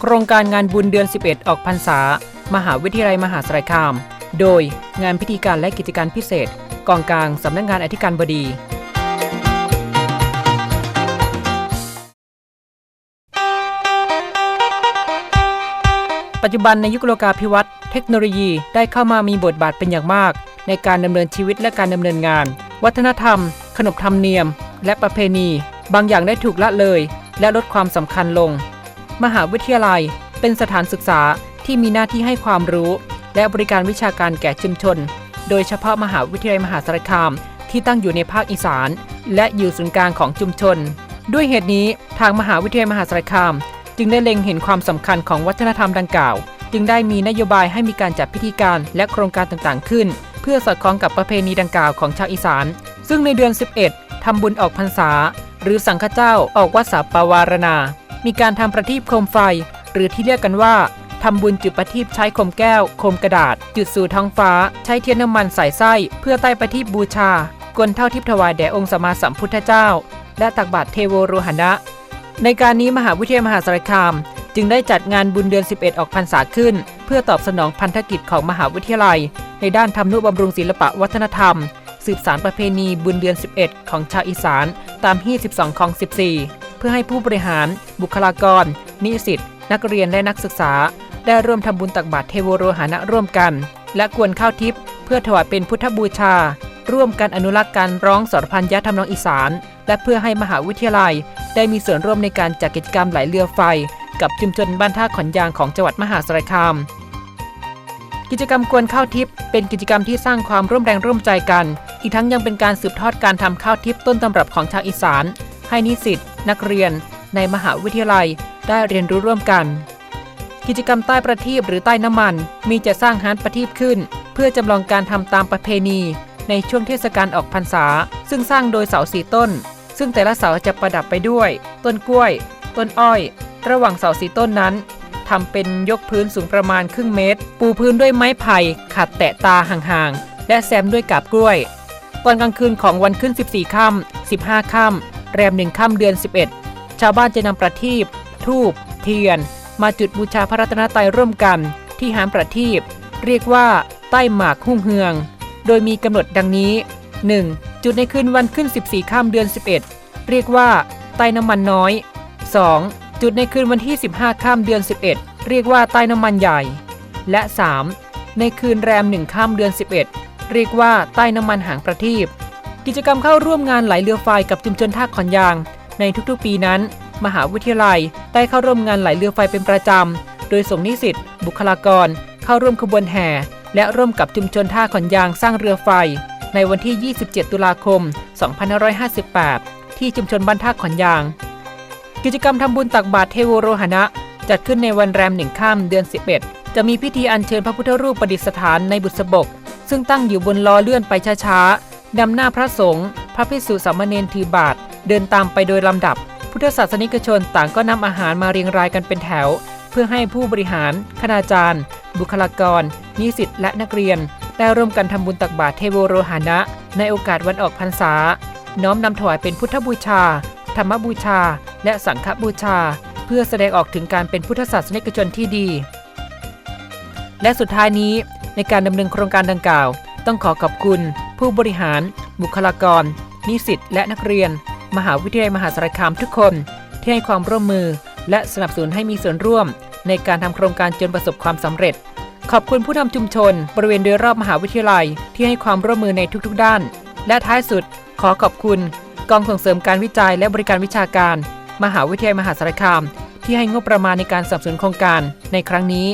โครงการงานบุญเดือน 11 ออกพรรษา มหาวิทยาลัยมหาสารคาม โดยงานพิธีการและกิจการพิเศษ กองกลางสำนักงานอธิการบดีปัจจุบันในยุคโลกาภิวัตน์เทคโนโลยีได้เข้ามามีบทบาทเป็นอย่างมาก ในการดำเนินชีวิตและการดำเนินงาน วัฒนธรรม ขนบธรรมเนียม และประเพณี บางอย่างได้ถูกละเลย และลดความสำคัญลง มหาวิทยาลัย เป็นสถานศึกษาที่มีหน้าที่ให้ความรู้ และบริการวิชาการแก่ชุมชน โดยเฉพาะมหาวิทยาลัยมหาสารคาม ที่ตั้งอยู่ในภาคอีสาน และอยู่ศูนย์กลางของชุมชน ด้วยเหตุนี้ทางมหาวิทยาลัยมหาสารคาม จึงได้เล็งเห็นความสำคัญของวัฒนธรรมดังกล่าว จึงได้มีนโยบายให้มีการจัดพิธีการและโครงการต่างๆ ขึ้น เพื่อสอดคล้องกับประเพณีดังกล่าวของชาวอีสาน ซึ่งในเดือน 11ทำบุญออกพรรษา หรือสังฆเจ้าออกวัดสาปวารณา มีการทำประทีปโคมไฟ หรือที่เรียกกันว่าทำบุญจุดประทีปใช้โคมแก้ว โคมกระดาษ จุดสู่ท้องฟ้า ใช้เทียนน้ำมันใส่ไส้ เพื่อใต้ประทีปบูชากวนเท่าทิพถวายแด่องค์สมมาสัมพุทธเจ้า และตักบาตรเทโวโรหณะ ในการนี้มหาวิทยาลัยมหาสารคาม จึงได้จัดงานบุญเดือน 11 ออกพรรษาขึ้น เพื่อตอบสนองพันธกิจของมหาวิทยาลัย ในด้านทำนุบำรุงศิลปะวัฒนธรรม สืบสารประเพณีบุญเดือน 11 ของชาวอีสาน ตามที่12ของ 14 เพื่อให้ผู้บริหาร บุคลากร นิสิต นักเรียนและนักศึกษา ได้ร่วมทำบุญตักบาตรเทโวโรหณะร่วมกัน และกวนข้าวทิพย์เพื่อถวายเป็นพุทธบูชา ร่วมกันอนุรักษ์การร้องสรพันยะทำนองอีสาน และเพื่อให้มหาวิทยาลัย ได้มีส่วนร่วมในการจัดกิจกรรมไหลเรือไฟ กับชุมชนบ้านท่าขอนยางของจังหวัดมหาสารคามกิจกรรมกวนข้าวทิพย์เป็นกิจกรรมที่สร้างความร่วมแรงร่วมใจกัน อีกทั้งยังเป็นการสืบทอดการทำข้าวทิพย์ต้นตำรับของชาวอีสาน ให้นิสิตนักเรียน ในมหาวิทยาลัยได้เรียนรู้ร่วมกัน กิจกรรมใต้ประทีปหรือใต้น้ำมัน มีจะสร้างฮานประทีปขึ้น เพื่อจำลองการทำตามประเพณี ในช่วงเทศกาลออกพรรษา ซึ่งสร้างโดยเสาสีต้น ซึ่งแต่ละเสาจะประดับไปด้วย ต้นกล้วย ต้นอ้อย ระหว่างเสาสีต้นนั้นทำเป็นยกพื้นสูงประมาณครึ่งเมตร ปูพื้นด้วยไม้ไผ่ขัดแตะตาห่างๆ และแซมด้วยกาบกล้วย ตอนกลางคืนของวันขึ้น 14 ค่ำ 15 ค่ำ แรมหนึ่งค่ำเดือน 11 ชาวบ้านจะนำประทีปทูบเทียน มาจุดบูชาพระรัตนตรัยร่วมกันที่หามประทีปเรียกว่าใต้หมากหุ่งเฮือง โดยมีกำหนดดังนี้ 1. จุดในคืนวันขึ้น 14ค่ำเดือน 11 เรียกว่าใต้น้ำมันน้อย 2. จุดในคืนวันที่ 15ค่ำเดือน 11 เรียกว่าใต้น้ำมันใหญ่ และ 3. ในคืนแรม1ค่ำเดือน 11 เรียกว่าใต้น้ำมันหางประทีป กิจกรรมเข้าร่วมงานไหลเรือไฟกับชุมชนท่าขอนยาง ในทุกๆปีนั้น มหาวิทยาลัยได้เข้าร่วมงานไหลเรือไฟเป็นประจำ โดยส่งนิสิตบุคลากร เข้าร่วมขบวนแห่ และร่วมกับชุมชนท่าขอนยางสร้างเรือไฟ ในวันที่ 27 ตุลาคม 2558 ที่ชุมชนบ้านท่าขอนยาง กิจกรรมทำบุญตักบาตรเทวโรหณะ จัดขึ้นในวันแรมหนึ่งค่ำเดือน 11 จะมีพิธีอัญเชิญพระพุทธรูปประดิษฐานในบุษบก ซึ่งตั้งอยู่บนล้อเลื่อนไปช้าๆ นำหน้าพระสงฆ์พระภิกษุสามเณรถือบาตรเดินตามไปโดยลำดับ พุทธศาสนิกชนต่างก็นำอาหารมาเรียงรายกันเป็นแถว เพื่อให้ผู้บริหาร คณาจารย์ บุคลากร นิสิตและนักเรียน ได้ร่วมกันทำบุญตักบาตรเทโวโรหณะในโอกาสวันออกพรรษา น้อมนำถวายเป็นพุทธบูชา ธรรมบูชา และสังฆบูชา เพื่อแสดงออกถึงการเป็นพุทธศาสนิกชนที่ดี และสุดท้ายนี้ในการดำเนินโครงการดังกล่าว ต้องขอขอบคุณ ผู้บริหาร บุคลากร นิสิตและนักเรียน มหาวิทยาลัยมหาสารคามทุกคน ที่ให้ความร่วมมือ และสนับสนุนให้มีส่วนร่วม ในการทำโครงการจนประสบความสำเร็จ ขอบคุณผู้นำชุมชน บริเวณโดยรอบมหาวิทยาลัยที่ให้ความร่วมมือในทุกๆ ด้าน และท้ายสุด ขอขอบคุณ กองส่งเสริมการวิจัยและบริการวิชาการ มหาวิทยาลัยมหาสารคาม ที่ให้งบประมาณในการสนับสนุนโครงการในครั้งนี้